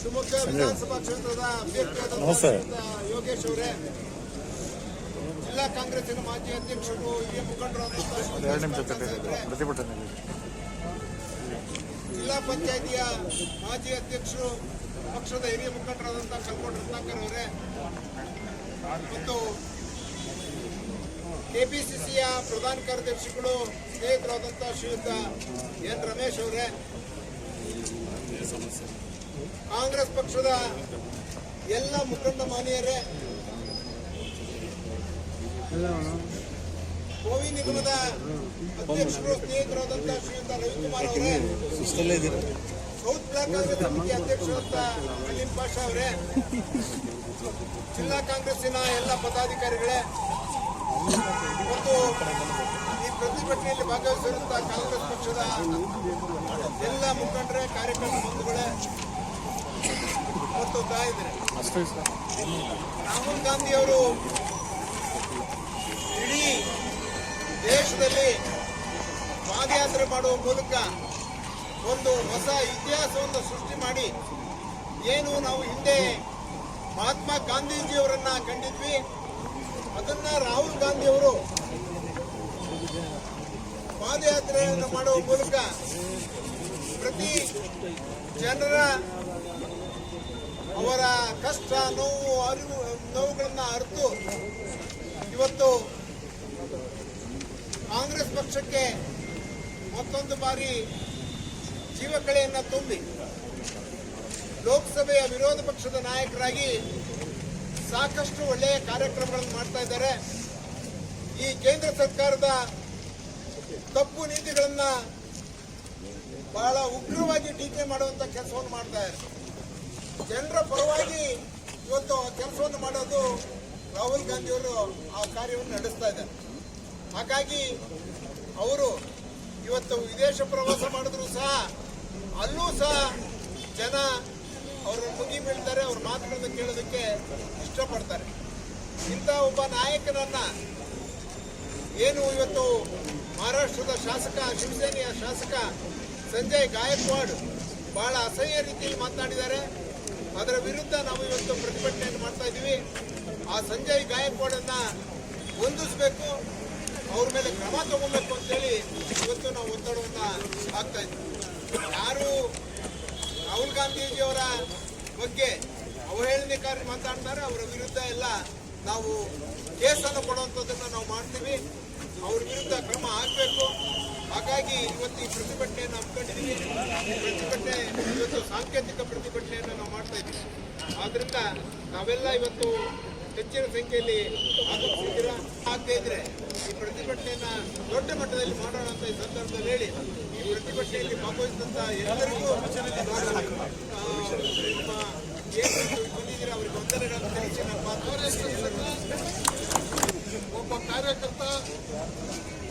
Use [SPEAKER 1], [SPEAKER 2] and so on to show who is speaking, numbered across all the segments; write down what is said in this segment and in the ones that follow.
[SPEAKER 1] ವಿಧಾನಸಭಾ ಕ್ಷೇತ್ರದ. ಶ್ರೀಯುತ ಯೋಗೇಶ್ ಅವರೇ ಜಿಲ್ಲಾ ಕಾಂಗ್ರೆಸ್ಸಿನ ಮಾಜಿ ಅಧ್ಯಕ್ಷರು ಹಿರಿಯ
[SPEAKER 2] ಪ್ರತಿಭಟನೆ
[SPEAKER 1] ಜಿಲ್ಲಾ ಪಂಚಾಯಿತಿಯ ಮಾಜಿ ಅಧ್ಯಕ್ಷರು ಪಕ್ಷದ ಹಿರಿಯ ಮುಖಂಡರಾದಂತಹ ಕಲ್ಕೋಟ್ ರತ್ನಾಕರ್ ಅವರೇ ಮತ್ತು ಕೆಪಿಸಿಸಿಯ ಪ್ರಧಾನ ಕಾರ್ಯದರ್ಶಿಗಳು ಸ್ನೇಹಿತರಾದಂತಹ ಶ್ರೀಯುತ ಎನ್ ರಮೇಶ್ ಅವರೇ. ಕಾಂಗ್ರೆಸ್ ಪಕ್ಷದ ಎಲ್ಲ ಮುಖಂಡ ಮಾನ್ಯರೇ, ಕೋವಿ ನಿಗಮದ ಅಧ್ಯಕ್ಷರು ಸ್ನೇಹಿತರಾದಂತಹ ಶ್ರೀಯುತ ರವಿಕುಮಾರ್ ಅವರೇ, ಸೌತ್ ಬ್ಲಾಕ್ ಕಾಂಗ್ರೆಸ್ ಸಮಿತಿ ಅಧ್ಯಕ್ಷರಾದ ಅಲೀಂ ಪಾಷಾ ಅವರೇ, ಜಿಲ್ಲಾ ಕಾಂಗ್ರೆಸ್ಸಿನ ಎಲ್ಲ ಪದಾಧಿಕಾರಿಗಳೇ, ಮತ್ತು ಈ ಪ್ರತಿಭಟನೆಯಲ್ಲಿ ಭಾಗವಹಿಸಿರುವಂತಹ ಕಾಂಗ್ರೆಸ್ ಪಕ್ಷದ ಎಲ್ಲ ಮುಖಂಡರೇ, ಕಾರ್ಯಕರ್ತ ಬಂಧುಗಳೇ
[SPEAKER 2] ಅಷ್ಟೇ ಸರ್.
[SPEAKER 1] ರಾಹುಲ್ ಗಾಂಧಿ ಅವರು ಇಡೀ ದೇಶದಲ್ಲಿ ಪಾದಯಾತ್ರೆ ಮಾಡುವ ಮೂಲಕ ಒಂದು ಹೊಸ ಇತಿಹಾಸವನ್ನು ಸೃಷ್ಟಿ ಮಾಡಿ ಏನು ನಾವು ಹಿಂದೆ ಮಹಾತ್ಮ ಗಾಂಧೀಜಿಯವರನ್ನ ಕಂಡಿದ್ವಿ ಅದನ್ನ ರಾಹುಲ್ ಗಾಂಧಿ ಅವರು ಪಾದಯಾತ್ರೆಯನ್ನು ಮಾಡುವ ಮೂಲಕ ಪ್ರತಿ ಜನರ ಅವರ ಕಷ್ಟ, ನೋವು, ಅರಿವು, ನೋವುಗಳನ್ನ ಅರಿತು ಇವತ್ತು ಕಾಂಗ್ರೆಸ್ ಪಕ್ಷಕ್ಕೆ ಮತ್ತೊಂದು ಬಾರಿ ಜೀವಕಳೆಯನ್ನು ತುಂಬಿ ಲೋಕಸಭೆಯ ವಿರೋಧ ಪಕ್ಷದ ನಾಯಕರಾಗಿ ಸಾಕಷ್ಟು ಒಳ್ಳೆಯ ಕಾರ್ಯಕ್ರಮಗಳನ್ನು ಮಾಡ್ತಾ ಇದ್ದಾರೆ. ಈ ಕೇಂದ್ರ ಸರ್ಕಾರದ ತಪ್ಪು ನೀತಿಗಳನ್ನು ಬಹಳ ಉಗ್ರವಾಗಿ ಟೀಕೆ ಮಾಡುವಂಥ ಕೆಲಸವನ್ನು ಮಾಡ್ತಾ ಇದ್ದಾರೆ. ಜನರ ಪರವಾಗಿ ಇವತ್ತು ಕೆಲಸವನ್ನು ಮಾಡೋದು ರಾಹುಲ್ ಗಾಂಧಿ ಅವರು ಆ ಕಾರ್ಯವನ್ನು ನಡೆಸ್ತಾ ಇದ್ದಾರೆ. ಹಾಗಾಗಿ ಅವರು ಇವತ್ತು ವಿದೇಶ ಪ್ರವಾಸ ಮಾಡಿದ್ರು ಸಹ, ಅಲ್ಲೂ ಸಹ ಜನ ಅವರು ಮುಗಿ ಬೀಳ್ತಾರೆ, ಅವ್ರ ಮಾತುಗಳನ್ನು ಕೇಳೋದಕ್ಕೆ ಇಷ್ಟಪಡ್ತಾರೆ. ಇಂಥ ಒಬ್ಬ ನಾಯಕನನ್ನ ಏನು ಇವತ್ತು ಮಹಾರಾಷ್ಟ್ರದ ಶಾಸಕ, ಶಿವಸೇನೆಯ ಶಾಸಕ ಸಂಜಯ್ ಗಾಯಕ್ವಾಡ್ ಬಹಳ ಅಸಹ್ಯ ರೀತಿಯಲ್ಲಿ ಮಾತನಾಡಿದ್ದಾರೆ. ಅದರ ವಿರುದ್ಧ ನಾವು ಇವತ್ತು ಪ್ರತಿಭಟನೆಯನ್ನು ಮಾಡ್ತಾ ಇದ್ದೀವಿ. ಆ ಸಂಜಯ್ ಗಾಯಕ್ವಾಡನ್ನ ಹೊಂದಿಸಬೇಕು ಅವ್ರ ಮೇಲೆ ಕ್ರಮ ತಗೋಬೇಕು ಅಂತೇಳಿ ಇವತ್ತು ನಾವು ಒತ್ತಡವನ್ನು ಹಾಕ್ತಾ ಇದ್ದೀವಿ ಯಾರು ರಾಹುಲ್ ಗಾಂಧೀಜಿಯವರ ಬಗ್ಗೆ ಅವಹೇಳನಕಾರಿ ಮಾತಾಡ್ತಾರೆ, ಅವರ ವಿರುದ್ಧ ಎಲ್ಲ ನಾವು ಕೇಸನ್ನು ಕೊಡುವಂಥದ್ದನ್ನ ನಾವು ಮಾಡ್ತೀವಿ. ಅವ್ರ ವಿರುದ್ಧ ಕ್ರಮ ಆಗಬೇಕು ಹಾಗಾಗಿ ಇವತ್ತು ಈ ಪ್ರತಿಭಟನೆಯನ್ನು ಹಮ್ಮಿಕೊಂಡಿದ್ದೀವಿ. ಪ್ರತಿಭಟನೆ ಇವತ್ತು ಸಾಂಕೇತಿಕ ಪ್ರತಿಭಟನೆಯನ್ನು ನಾವು ಮಾಡ್ತಾ ಇದ್ದೀವಿ ಆದ್ರಿಂದ ನಾವೆಲ್ಲ ಇವತ್ತು ಹೆಚ್ಚಿನ ಸಂಖ್ಯೆಯಲ್ಲಿ ಆಗಮಿಸಿದ್ದೀರಾ ಆಗದೇ ಇದ್ರೆ ಈ ಪ್ರತಿಭಟನೆಯನ್ನ ದೊಡ್ಡ ಮಟ್ಟದಲ್ಲಿ ಮಾಡೋಣ ಅಂತ ಈ ಸಂದರ್ಭದಲ್ಲಿ ಹೇಳಿ, ಈ ಪ್ರತಿಭಟನೆಯಲ್ಲಿ ಭಾಗವಹಿಸಿದಂತ ಎಲ್ಲರಿಗೂ ನಿಮ್ಮ ಏನು ಅವರಿಗೆ ವಂದನೆಗಳನ್ನು ತಿಳಿಸಿ
[SPEAKER 3] ಒಬ್ಬ ಕಾರ್ಯಕರ್ತ,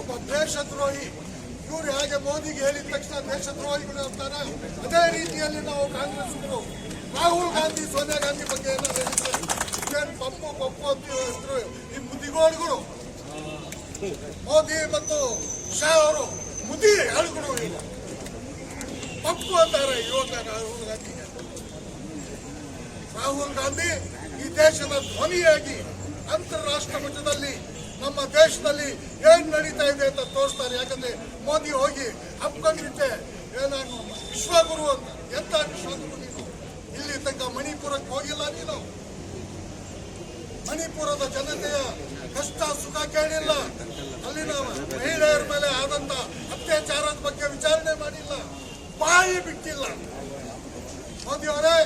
[SPEAKER 3] ಒಬ್ಬ ದೇಶದ್ರೋಹಿ, ಇವರು ಹೇಗೆ ಮೋದಿಗೆ ಹೇಳಿದ ತಕ್ಷಣ ದೇಶದ್ರೋಹಿಗಳು ಅಂತಾರೆ ಅದೇ ರೀತಿಯಲ್ಲಿ ನಾವು ಕಾಂಗ್ರೆಸ್ಗಳು ರಾಹುಲ್ ಗಾಂಧಿ, ಸೋನಿಯಾ ಗಾಂಧಿ ಬಗ್ಗೆ ಏನೋ ಹೇಳಿದ್ರೆ ಪಪ್ಪು ಪಪ್ಪು ಅಂತ ಹೇಳಿದ್ರು ಈ ಮುದಿಗೋಡುಗಳು ಮೋದಿ ಮತ್ತು ಶಾ ಅವರು ಮುದಿ ಹೇಳುಗಳು ಇಲ್ಲ. ಪಪ್ಪು ಅಂತಾರೆ ಯುವಕ ರಾಹುಲ್ ಗಾಂಧಿಗೆ ರಾಹುಲ್ ಗಾಂಧಿ ಈ ದೇಶದ ಧ್ವನಿಯಾಗಿ ಅಂತಾರಾಷ್ಟ್ರ ಮಟ್ಟದಲ್ಲಿ ನಮ್ಮ ದೇಶದಲ್ಲಿ ಏನ್ ನಡೀತಾ ಇದೆ ಅಂತ ತೋರಿಸ್ತಾರೆ. ಯಾಕಂದ್ರೆ ಮೋದಿ ಹೋಗಿ ಅಪ್ಕೊಂಡಿದ್ದೆ ನಾನು ವಿಶ್ವಗುರು ಅಂತ ಎಂತ ವಿಶ್ವಗುರು ಇಲ್ಲಿ ತನಕ ಮಣಿಪುರಕ್ಕೆ ಹೋಗಿಲ್ಲ ನೀನು. ಮಣಿಪುರದ ಜನತೆಯ ಕಷ್ಟ ಸುಖ ಕೇಳಿಲ್ಲ. ಅಲ್ಲಿನ ಮಹಿಳೆಯರ ಮೇಲೆ ಆದಂತ ಅತ್ಯಾಚಾರದ ಬಗ್ಗೆ ವಿಚಾರಣೆ ಮಾಡಿಲ್ಲ. ಬಾಯಿ ಬಿಟ್ಟಿಲ್ಲ. ಮೋದಿ ಅವರೇ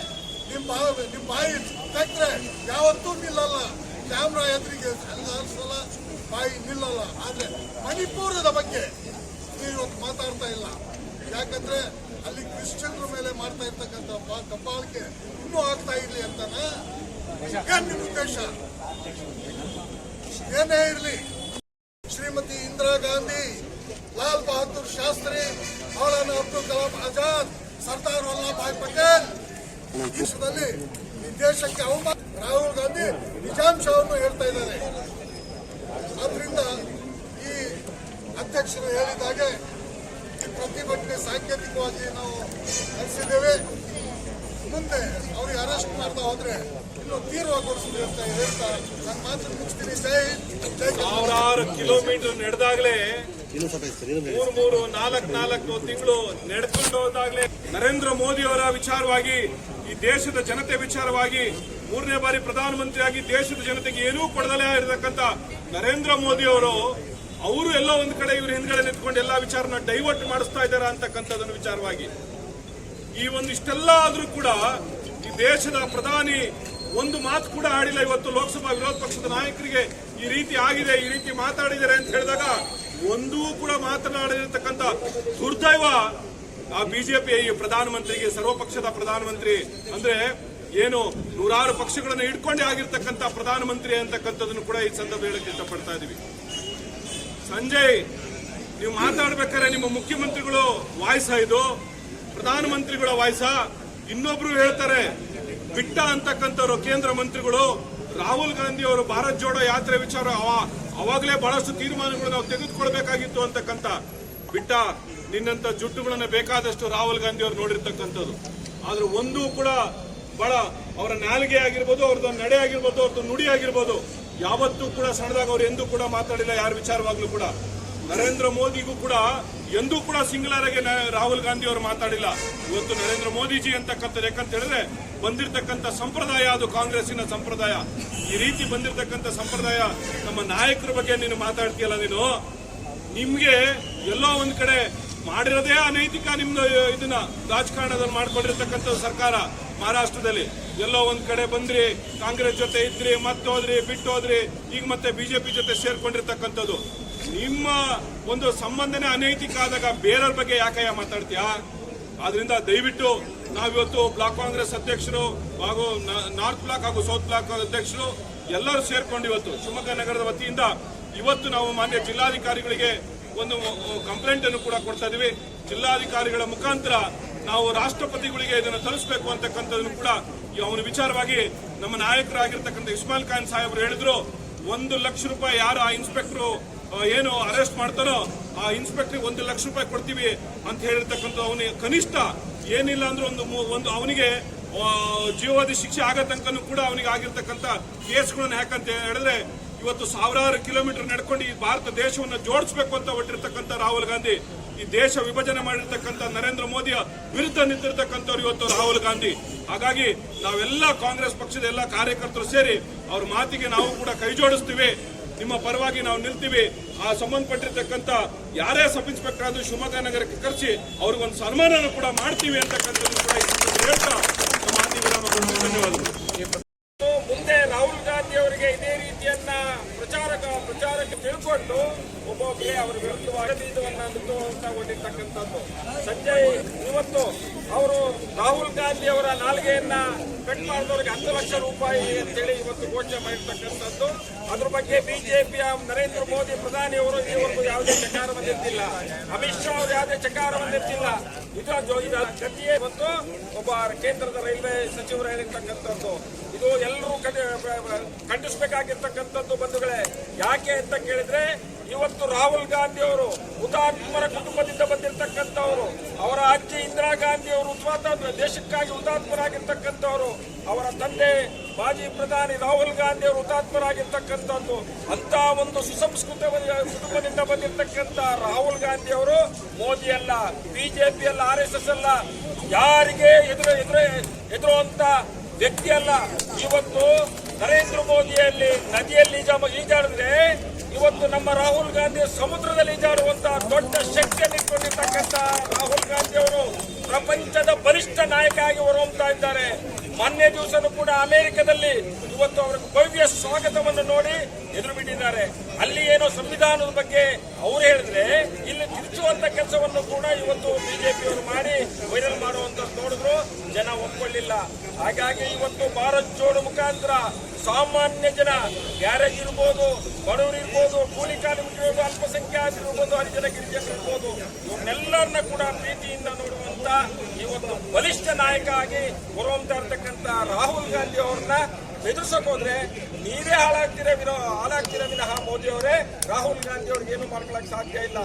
[SPEAKER 3] ನಿಮ್ ಬಾ- ನಿಮ್ ಬಾಯಿ ತೆಗ್ರೆ ಯಾವತ್ತೂ ನಿಲ್ಲಲ್ಲ. ಕ್ಯಾಮ್ರಾ ಎದುರಿಗೆ ಅಲ್ಲಾಡ್ಸಲ್ಲ ಬಾಯಿ ನಿಲ್ಲಲ್ಲ. ಆದ್ರೆ ಮಣಿಪುರದ ಬಗ್ಗೆ ನೀವು ಇವತ್ತು ಮಾತಾಡ್ತಾ ಇಲ್ಲ. ಯಾಕಂದ್ರೆ ಅಲ್ಲಿ ಕ್ರಿಶ್ಚಿಯನ್ರ ಮೇಲೆ ಮಾಡ್ತಾ ಇರ್ತಕ್ಕಂಥ ದಬ್ಬಾಳಿಕೆ ಇನ್ನೂ ಆಗ್ತಾ ಇರ್ಲಿ ಅಂತಾನೆ? ನಿಮ್ಮ ನಿಮ್ ಉದ್ದೇಶ? ಏನೇ ಇರ್ಲಿ. ಶ್ರೀಮತಿ ಇಂದಿರಾ ಗಾಂಧಿ, ಲಾಲ್ ಬಹದ್ದೂರ್ ಶಾಸ್ತ್ರಿ, ಮೌಲಾನಾ ಅಬ್ದುಲ್ ಕಲಾಂ ಆಜಾದ್, ಸರ್ದಾರ್ ವಲ್ಲಭಾಯ್ ಪಟೇಲ್. ದೇಶದಲ್ಲಿ, ಈ ದೇಶಕ್ಕೆ ಅವಮಾನ ರಾಹುಲ್ ಗಾಂಧಿ ನಿಜಾಂಶವನ್ನು ಹೇಳ್ತಾ ಇದ್ದಾರೆ. ಆದ್ರಿಂದ ಈ ಅಧ್ಯಕ್ಷರು ಹೇಳಿದ ಹಾಗೆ ಈ ಪ್ರತಿಭಟನೆ ಸಾಂಕೇತಿಕವಾಗಿ ನಾವು ನಡೆಸಿದ್ದೇವೆ ಮುಂದೆ ಅವ್ರಿಗೆ ಅರೆಸ್ಟ್ ಮಾಡ್ತಾ ಹೋದ್ರೆ ಇನ್ನು ತೀವ್ರಗೊಳಿಸ್ತೀವಿ ಅಂತ ಹೇಳ್ತಾ ನನ್ನ ಮಾತು ಮುಗಿಸ್ತೀನಿ ಜೈ.
[SPEAKER 2] ಸಾವಿರಾರು ಕಿಲೋಮೀಟರ್ ನಡೆದಾಗಲೇ ಮೂರು ಮೂರು ನಾಲ್ಕು ನಾಲ್ಕು ತಿಂಗಳು ನಡೆದುಕೊಂಡು ಹೋದಾಗಲೇ ನರೇಂದ್ರ ಮೋದಿ ಅವರ ವಿಚಾರವಾಗಿ ಈ ದೇಶದ ಜನತೆ ವಿಚಾರವಾಗಿ ಮೂರನೇ ಬಾರಿ ಪ್ರಧಾನಮಂತ್ರಿಯಾಗಿ ದೇಶದ ಜನತೆಗೆ ಏನೂ ಕೊಡದಲೇ ಇರತಕ್ಕಂತ ನರೇಂದ್ರ ಮೋದಿ ಅವರು ಅವರು ಎಲ್ಲ ಒಂದು ಕಡೆ ಇವರು ಹಿಂದ್ಗಡೆ ನಿಂತ್ಕೊಂಡು ಎಲ್ಲ ವಿಚಾರನ ಡೈವರ್ಟ್ ಮಾಡಿಸ್ತಾ ಇದ್ದಾರೆ ಅಂತಕ್ಕಂಥದ್ದನ್ನು ವಿಚಾರವಾಗಿ. ಈ ಒಂದು ಇಷ್ಟೆಲ್ಲ ಆದ್ರೂ ಕೂಡ ಈ ದೇಶದ ಪ್ರಧಾನಿ ಒಂದು ಮಾತು ಕೂಡ ಆಡಿಲ್ಲ ಇವತ್ತು ಲೋಕಸಭಾ ವಿರೋಧ ಪಕ್ಷದ ನಾಯಕರಿಗೆ. ಈ ರೀತಿ ಆಗಿದೆ, ಈ ರೀತಿ ಮಾತಾಡಿದ್ದಾರೆ ಅಂತ ಹೇಳಿದಾಗ ಒಂದೂ ಕೂಡ ಮಾತನಾಡಿರತಕ್ಕಂಥ ದುರ್ದೈವ ಆ ಬಿಜೆಪಿ ಈ ಪ್ರಧಾನಮಂತ್ರಿಗೆ, ಸರ್ವಪಕ್ಷದ ಪ್ರಧಾನಮಂತ್ರಿ ಅಂದ್ರೆ ಏನು ನೂರಾರು ಪಕ್ಷಗಳನ್ನು ಹಿಡ್ಕೊಂಡೇ ಆಗಿರ್ತಕ್ಕಂಥ ಪ್ರಧಾನಮಂತ್ರಿ ಅಂತಕ್ಕಂಥದ್ದನ್ನು ಕೂಡ ಈ ಸಂದರ್ಭ ಹೇಳಕ್ಕೆ ಇಷ್ಟಪಡ್ತಾ ಇದೀವಿ. ಸಂಜಯ್, ನೀವು ಮಾತಾಡ್ಬೇಕಾದ್ರೆ ನಿಮ್ಮ ಮುಖ್ಯಮಂತ್ರಿಗಳು ವಾಯ್ಸ ಇದು, ಪ್ರಧಾನಮಂತ್ರಿಗಳ ವಾಯ್ಸ. ಇನ್ನೊಬ್ರು ಹೇಳ್ತಾರೆ, ಬಿಟ್ಟ ಅಂತಕ್ಕಂಥವ್ರು ಕೇಂದ್ರ ಮಂತ್ರಿಗಳು, ರಾಹುಲ್ ಗಾಂಧಿ ಅವರು ಭಾರತ್ ಜೋಡೋ ಯಾತ್ರೆ ವಿಚಾರ ಅವ- ಅವಾಗಲೇ ಬಹಳಷ್ಟು ತೀರ್ಮಾನಗಳು ನಾವು ತೆಗೆದುಕೊಳ್ಬೇಕಾಗಿತ್ತು ಅಂತಕ್ಕಂಥ ಬಿಟ್ಟ ನಿನ್ನಂತ ಜುಟ್ಟುಗಳನ್ನ ಬೇಕಾದಷ್ಟು ರಾಹುಲ್ ಗಾಂಧಿ ಅವರು ನೋಡಿರ್ತಕ್ಕಂಥದ್ದು. ಆದ್ರೆ ಒಂದೂ ಕೂಡ ಬಹಳ ಅವರ ನಾಲಿಗೆ ಆಗಿರ್ಬೋದು, ಅವ್ರದ್ದು ನಡೆ ಆಗಿರ್ಬೋದು, ಅವ್ರದ್ದು ನುಡಿ ಆಗಿರ್ಬೋದು, ಯಾವತ್ತೂ ಕೂಡ ಸಣ್ಣದಾಗ ಅವ್ರು ಎಂದೂ ಕೂಡ ಮಾತಾಡಿಲ್ಲ, ಯಾರ ವಿಚಾರವಾಗ್ಲೂ ಕೂಡ. ನರೇಂದ್ರ ಮೋದಿಗೂ ಕೂಡ ಎಂದೂ ಕೂಡ ಸಿಂಗ್ಲರ್ ಆಗಿ ರಾಹುಲ್ ಗಾಂಧಿ ಅವರು ಮಾತಾಡಿಲ್ಲ. ಇವತ್ತು ನರೇಂದ್ರ ಮೋದಿಜಿ ಅಂತಕ್ಕಂಥದ್ದು ಯಾಕಂತ ಹೇಳಿದ್ರೆ, ಬಂದಿರತಕ್ಕಂಥ ಸಂಪ್ರದಾಯ ಅದು ಕಾಂಗ್ರೆಸ್ಸಿನ ಸಂಪ್ರದಾಯ. ಈ ರೀತಿ ಬಂದಿರತಕ್ಕಂಥ ಸಂಪ್ರದಾಯ ನಮ್ಮ ನಾಯಕರ ಬಗ್ಗೆ ನೀನು ಮಾತಾಡ್ತೀಯಲ್ಲ ನೀನು? ನಿಮ್ಗೆ ಎಲ್ಲೋ ಒಂದ್ ಕಡೆ ಮಾಡಿರೋದೇ ಅನೈತಿಕ ನಿಮ್ದು ಇದನ್ನ ರಾಜಕಾರಣದಲ್ಲಿ ಮಾಡ್ಕೊಂಡಿರ್ತಕ್ಕಂಥ ಸರ್ಕಾರ ಮಹಾರಾಷ್ಟ್ರದಲ್ಲಿ. ಎಲ್ಲೋ ಒಂದ್ ಕಡೆ ಬಂದ್ರಿ, ಕಾಂಗ್ರೆಸ್ ಜೊತೆ ಇದ್ರಿ ಮತ್ತೆ ಹೋದ್ರಿ ಬಿಟ್ಟು ಹೋದ್ರಿ ಈಗ ಮತ್ತೆ ಬಿಜೆಪಿ ಜೊತೆ ಸೇರ್ಕೊಂಡಿರ್ತಕ್ಕಂಥದ್ದು. ನಿಮ್ಮ ಒಂದು ಸಂಬಂಧನೇ ಅನೈತಿಕ ಆದಾಗ ಬೇರೆಯವ್ರ ಬಗ್ಗೆ ಯಾಕಯ್ಯ ಮಾತಾಡ್ತೀಯಾ? ಆದ್ರಿಂದ ದಯವಿಟ್ಟು ನಾವಿವತ್ತು ಬ್ಲಾಕ್ ಕಾಂಗ್ರೆಸ್ ಅಧ್ಯಕ್ಷರು ಹಾಗೂ ನಾರ್ತ್ ಬ್ಲಾಕ್ ಹಾಗೂ ಸೌತ್ ಬ್ಲಾಕ್ ಅಧ್ಯಕ್ಷರು ಎಲ್ಲರೂ ಸೇರ್ಕೊಂಡು ಇವತ್ತು ಶಿವಮೊಗ್ಗ ನಗರದ ವತಿಯಿಂದ ಇವತ್ತು ನಾವು ಮಾನ್ಯ ಜಿಲ್ಲಾಧಿಕಾರಿಗಳಿಗೆ ಒಂದು ಕಂಪ್ಲೇಂಟ್ ಅನ್ನು ಕೂಡ ಕೊಡ್ತಾ ಇದೀವಿ. ಜಿಲ್ಲಾಧಿಕಾರಿಗಳ ಮುಖಾಂತರ ನಾವು ರಾಷ್ಟ್ರಪತಿಗಳಿಗೆ ಇದನ್ನು ತಲುಪಿಸಬೇಕು ಅಂತಕ್ಕಂಥದ್ದನ್ನು ಕೂಡ ಅವನ ವಿಚಾರವಾಗಿ ನಮ್ಮ ನಾಯಕರಾಗಿರ್ತಕ್ಕಂಥ ಇಸ್ಮಾಯಿಲ್ ಖಾನ್ ಸಾಹೇಬರು ಹೇಳಿದ್ರು. ಒಂದು ಲಕ್ಷ ರೂಪಾಯಿ ಯಾರು ಆ ಇನ್ಸ್ಪೆಕ್ಟ್ರು ಏನು ಅರೆಸ್ಟ್ ಮಾಡ್ತಾರೋ ಆ ಇನ್ಸ್ಪೆಕ್ಟರ್ ಒಂದು ಲಕ್ಷ ರೂಪಾಯಿ ಕೊಡ್ತೀವಿ ಅಂತ ಹೇಳಿರ್ತಕ್ಕಂಥ ಅವನಿಗೆ ಕನಿಷ್ಠ ಏನಿಲ್ಲ ಅಂದ್ರೆ ಒಂದು ಒಂದು ಅವನಿಗೆ ಜೀವಾವಧಿ ಶಿಕ್ಷೆ ಆಗೋ ಕೂಡ ಅವನಿಗೆ ಆಗಿರ್ತಕ್ಕಂಥ ಕೇಸ್ಗಳನ್ನ ಯಾಕಂತ ಹೇಳಿದ್ರೆ ಇವತ್ತು ಸಾವಿರಾರು ಕಿಲೋಮೀಟರ್ ನಡ್ಕೊಂಡು ಈ ಭಾರತ ದೇಶವನ್ನು ಜೋಡಿಸಬೇಕು ಅಂತ ಹೊಟ್ಟಿರ್ತಕ್ಕಂಥ ರಾಹುಲ್ ಗಾಂಧಿ, ಈ ದೇಶ ವಿಭಜನೆ ಮಾಡಿರ್ತಕ್ಕಂಥ ನರೇಂದ್ರ ಮೋದಿಯ ವಿರುದ್ಧ ನಿಂತಿರ್ತಕ್ಕಂಥವ್ರು ಇವತ್ತು ರಾಹುಲ್ ಗಾಂಧಿ. ಹಾಗಾಗಿ ನಾವೆಲ್ಲ ಕಾಂಗ್ರೆಸ್ ಪಕ್ಷದ ಎಲ್ಲ ಕಾರ್ಯಕರ್ತರು ಸೇರಿ ಅವ್ರ ಮಾತಿಗೆ ನಾವು ಕೂಡ ಕೈ ಜೋಡಿಸ್ತೀವಿ. ನಿಮ್ಮ ಪರವಾಗಿ ನಾವು ನಿಲ್ತೀವಿ. ಆ ಸಂಬಂಧಪಟ್ಟಿರ್ತಕ್ಕಂಥ ಯಾರೇ ಸಬ್ ಇನ್ಸ್ಪೆಕ್ಟರ್ ಆದ್ರೂ ಶಿವಮೊಗ್ಗ ನಗರಕ್ಕೆ ಕರೆಸಿ ಅವ್ರಿಗೊಂದು ಸನ್ಮಾನನೂ ಕೂಡ ಮಾಡ್ತೀವಿ ಅಂತಕ್ಕಂಥದ್ದು ಕೂಡ ಹೇಳ್ತಾ ನಮ್ಮ ಧನ್ಯವಾದಗಳು.
[SPEAKER 4] ಪ್ರಚಾರಕ್ಕೆ ತಿಳ್ಕೊಂಡು ಒಬ್ಬೊಬ್ಬರೇ ಅವರ ವಿರುದ್ಧವಾಗಿ ಬೀಜವನ್ನು ಬಿತ್ತುವಂತ ಹೊಂದಿರ್ತಕ್ಕಂಥದ್ದು ಸಂಜಯ್, ಇವತ್ತು ಅವರು ರಾಹುಲ್ ಗಾಂಧಿ ಅವರ ನಾಲ್ಗೆಯನ್ನ ಕಟ್ ಮಾಡಿದವರಿಗೆ ಹತ್ತು ಲಕ್ಷ ರೂಪಾಯಿ ಅಂತೇಳಿ ಇವತ್ತು ಘೋಷಣೆ ಮಾಡಿರ್ತಕ್ಕಂಥದ್ದು. ಅದ್ರ ಬಗ್ಗೆ ಬಿಜೆಪಿಯ ನರೇಂದ್ರ ಮೋದಿ ಪ್ರಧಾನಿ ಅವರು ಈವರೆಗೂ ಯಾವುದೇ ಚಕಾರ ಬಂದಿರ್ತಿಲ್ಲ. ಅಮಿತ್ ಶಾ ಅವರು ಯಾವುದೇ ಚಕಾರ ಬಂದಿರ್ತಿಲ್ಲ. ಇದು ಜೊ- ಇದು ಗತಿಯೇ ಮತ್ತು ಒಬ್ಬ ಕೇಂದ್ರದ ರೈಲ್ವೆ ಸಚಿವರು ಹೇಳಿರ್ತಕ್ಕಂಥದ್ದು. ಇದು ಎಲ್ಲರೂ ಖಂಡಿಸಬೇಕಾಗಿರ್ತಕ್ಕಂಥದ್ದು ಬಂಧುಗಳೇ. ಯಾಕೆ ಅಂತ ಕೇಳಿದ್ರೆ, ಇವತ್ತು ರಾಹುಲ್ ಗಾಂಧಿ ಅವರು, ಹುತಾತ್ಮರ ಕುಟುಂಬದಿಂದ ಬಂದಿರತಕ್ಕಂಥವರು, ಅವರ ಅಜ್ಜಿ ಇಂದಿರಾ ಗಾಂಧಿ ಅವರು, ಸ್ವಾತಂತ್ರ್ಯ ದೇಶಕ್ಕಾಗಿ ಹುತಾತ್ಮರಾಗಿರ್ತಕ್ಕಂಥವರು, ಅವರ ತಂದೆ ಮಾಜಿ ಪ್ರಧಾನಿ ರಾಹುಲ್ ಗಾಂಧಿ ಅವರು ಹುತಾತ್ಮರಾಗಿರ್ತಕ್ಕಂಥದ್ದು ಅಂತ ಒಂದು ಸುಸಂಸ್ಕೃತ ಕುಟುಂಬದಿಂದ ಬಂದಿರತಕ್ಕಂತ ರಾಹುಲ್ ಗಾಂಧಿ ಅವರು, ಮೋದಿ ಅಲ್ಲ, ಬಿಜೆಪಿ ಅಲ್ಲ, ಆರ್ ಎಸ್ ಎಸ್ ಅಲ್ಲ, ಯಾರಿಗೆ ಎದುರು ಎದುರು ಎದುರುವಂತ ವ್ಯಕ್ತಿ ಅಲ್ಲ. ಇವತ್ತು ನರೇಂದ್ರ ಮೋದಿಯಲ್ಲಿ ನದಿಯಲ್ಲಿ ಈಜ ಈಜಾಡಿದ್ರೆ ಇವತ್ತು ನಮ್ಮ ರಾಹುಲ್ ಗಾಂಧಿ ಸಮುದ್ರದಲ್ಲಿ ಈಜಾಡುವಂತಹ ದೊಡ್ಡ ಶಕ್ತಿಯನ್ನು ಇಟ್ಕೊಂಡಿರ್ತಕ್ಕಂಥ ರಾಹುಲ್ ಗಾಂಧಿ ಅವರು ಪ್ರಪಂಚದ ಬಲಿಷ್ಠ ನಾಯಕ ಆಗಿ ಹೊರಹೊಮ್ತಾ ಇದ್ದಾರೆ. ಮೊನ್ನೆ ದಿವಸನೂ ಕೂಡ ಅಮೆರಿಕದಲ್ಲಿ ಇವತ್ತು ಅವರ ಭವ್ಯ ಸ್ವಾಗತವನ್ನು ನೋಡಿ ಎದುರು ಬಿಟ್ಟಿದ್ದಾರೆ. ಅಲ್ಲಿ ಏನೋ ಸಂವಿಧಾನದ ಬಗ್ಗೆ ಅವ್ರು ಹೇಳಿದ್ರೆ ಇಲ್ಲಿ ತಿರುಚುವಂತ ಕೆಲಸವನ್ನು ಕೂಡ ಇವತ್ತು ಬಿಜೆಪಿಯವರು ಮಾಡಿ ವೈರಲ್ ಮಾಡುವಂತ ನೋಡಿದ್ರು, ಜನ ಒಪ್ಕೊಳ್ಳಿಲ್ಲ. ಹಾಗಾಗಿ ಇವತ್ತು ಭಾರತ್ ಜೋಡು ಮುಖಾಂತರ ಸಾಮಾನ್ಯ ಜನ ಗ್ಯಾರೇಜ್ ಇರ್ಬೋದು, ಬಡವರು ಇರ್ಬೋದು, ಕೂಲಿ ಕಾರ್ಮಿಕರು ಇರ್ಬೋದು ಅಲ್ಪಸಂಖ್ಯಾತರು ಇರ್ಬೋದು ಹರಿಜನ ಗಿರಿಜನರು ಇರ್ಬೋದು, ಇವನ್ನೆಲ್ಲರನ್ನ ಕೂಡ ಪ್ರೀತಿಯಿಂದ ನೋಡುವಂತ ಇವತ್ತು ಬಲಿಷ್ಠ ನಾಯಕ ಆಗಿ ಬರುವಂತ ರಾಹುಲ್ ಗಾಂಧಿ ಅವ್ರನ್ನ ಬೆದರ್ಸಕ್ ಹೋದ್ರೆ ನೀವೇ ಹಾಳಾಗ್ತೀರ ವಿನೋ ಹಾಳಾಗ್ತೀರ ವಿನಃ ಮೋದಿ ಅವರೇ? ರಾಹುಲ್ ಗಾಂಧಿ ಅವ್ರಿಗೆ ಏನು ಮಾಡ್ಕೊಳಕ್ ಸಾಧ್ಯ ಇಲ್ಲ.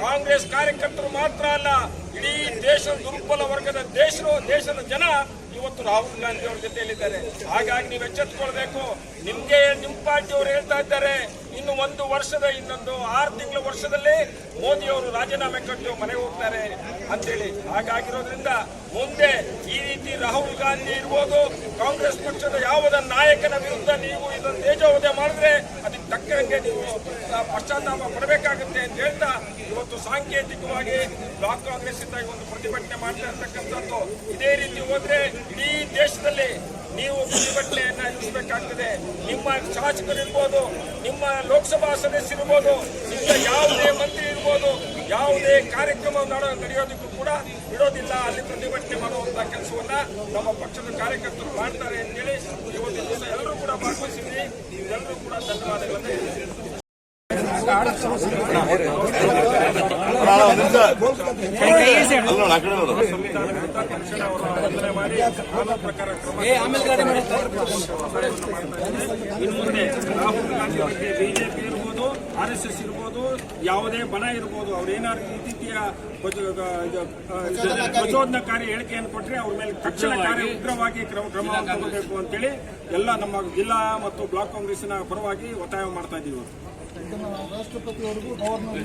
[SPEAKER 4] ಕಾಂಗ್ರೆಸ್ ಕಾರ್ಯಕರ್ತರು ಮಾತ್ರ ಅಲ್ಲ, ಇಡೀ ದೇಶದ ದುರ್ಬಲ ವರ್ಗದ ದೇಶ ದೇಶದ ಜನ ಇವತ್ತು ರಾಹುಲ್ ಗಾಂಧಿ ಅವ್ರ ಜೊತೆಯಲ್ಲಿದ್ದಾರೆ. ಹಾಗಾಗಿ ನೀವು ಎಚ್ಚೆತ್ಕೊಳ್ಬೇಕು. ನಿಮ್ಗೆ ನಿಮ್ ಪಾರ್ಟಿ ಅವರು ಹೇಳ್ತಾ ಇದ್ದಾರೆ. ಇನ್ನು ಒಂದು ವರ್ಷದ, ಇನ್ನೊಂದು ಆರು ತಿಂಗಳ ವರ್ಷದಲ್ಲಿ ಮೋದಿ ಅವರು ರಾಜೀನಾಮೆ ಕೊಟ್ಟು ಮನೆಗೆ ಹೋಗ್ತಾರೆ ಅಂತೇಳಿ. ಹಾಗಾಗಿರೋದ್ರಿಂದ ಮುಂದೆ ಈ ರೀತಿ ರಾಹುಲ್ ಗಾಂಧಿ ಇರ್ಬೋದು. ಕಾಂಗ್ರೆಸ್ ಪಕ್ಷದ ಯಾವುದ ನಾಯಕನ ವಿರುದ್ಧ ನೀವು ಇದನ್ನು ತೇಜೋವಧೆ ಮಾಡಿದ್ರೆ ತಕ್ಕಂಗೆ ನೀವು ಪಶ್ಚಾತ್ತಾಪ ಪಡಬೇಕಾಗುತ್ತೆ ಅಂತ ಹೇಳ್ತಾ ಇವತ್ತು ಸಾಂಕೇತಿಕವಾಗಿ ಬ್ಲಾಕ್ ಕಾಂಗ್ರೆಸ್ ಇಂದ ಒಂದು ಪ್ರತಿಭಟನೆ ಮಾಡ್ತಾ ಇರ್ತಕ್ಕಂಥದ್ದು. ಇದೇ ರೀತಿ ಹೋದ್ರೆ ಇಡೀ ದೇಶದಲ್ಲಿ ನೀವು ಪ್ರತಿಭಟನೆಯನ್ನ ಎದುರಿಸಬೇಕಾಗ್ತದೆ. ನಿಮ್ಮ ಶಾಸಕರಿರ್ಬೋದು ನಿಮ್ಮ ಲೋಕಸಭಾ ಸದಸ್ಯರಿರ್ಬೋದು ನಿಮ್ಮ ಯಾವುದೇ ಮಂತ್ರಿ ಇರ್ಬೋದು, ಯಾವುದೇ ಕಾರ್ಯಕ್ರಮ ನಡ- ನಡೆಯೋದಕ್ಕೂ ಕೂಡ ಬಿಡೋದಿಲ್ಲ. ಅಲ್ಲಿ ಪ್ರತಿಭಟನೆ ಮಾಡುವಂತಹ ಕೆಲಸವನ್ನ ನಮ್ಮ ಪಕ್ಷದ ಕಾರ್ಯಕರ್ತರು ಮಾಡ್ತಾರೆ ಅಂತೇಳಿ ಇವತ್ತು ದಿವಸ ಎಲ್ಲರೂ ಕೂಡ ಭಾಗವಹಿಸಿದ್ರಿ ಎಲ್ಲರೂ ಕೂಡ. ಇನ್ನು ಮುಂದೆ ರಾಹುಲ್ ಗಾಂಧಿ ಅವರಿಗೆ ಬಿಜೆಪಿ ಇರ್ಬೋದು ಆರ್ ಎಸ್ ಎಸ್ ಇರ್ಬೋದು ಯಾವುದೇ ಬಣ ಇರ್ಬೋದು ಅವ್ರು ಏನಾದ್ರು ಈ ರೀತಿಯ ಪ್ರಚೋದನಕಾರಿ ಹೇಳಿಕೆಯನ್ನು ಕೊಟ್ಟರೆ ಅವ್ರ ಮೇಲೆ ತಕ್ಷಣ ಕಾರ್ಯ ಉಗ್ರವಾಗಿ ಕ್ರಮ ಕ್ರಮ ತಗೋಬೇಕು ಅಂತೇಳಿ ಎಲ್ಲ ನಮ್ಮ ಜಿಲ್ಲಾ ಮತ್ತು ಬ್ಲಾಕ್ ಕಾಂಗ್ರೆಸ್ನ ಪರವಾಗಿ ಒತ್ತಾಯ ಮಾಡ್ತಾ ಇದ್ದೀವಿ.
[SPEAKER 3] రాష్ట్రపతి వరకు గవర్నర్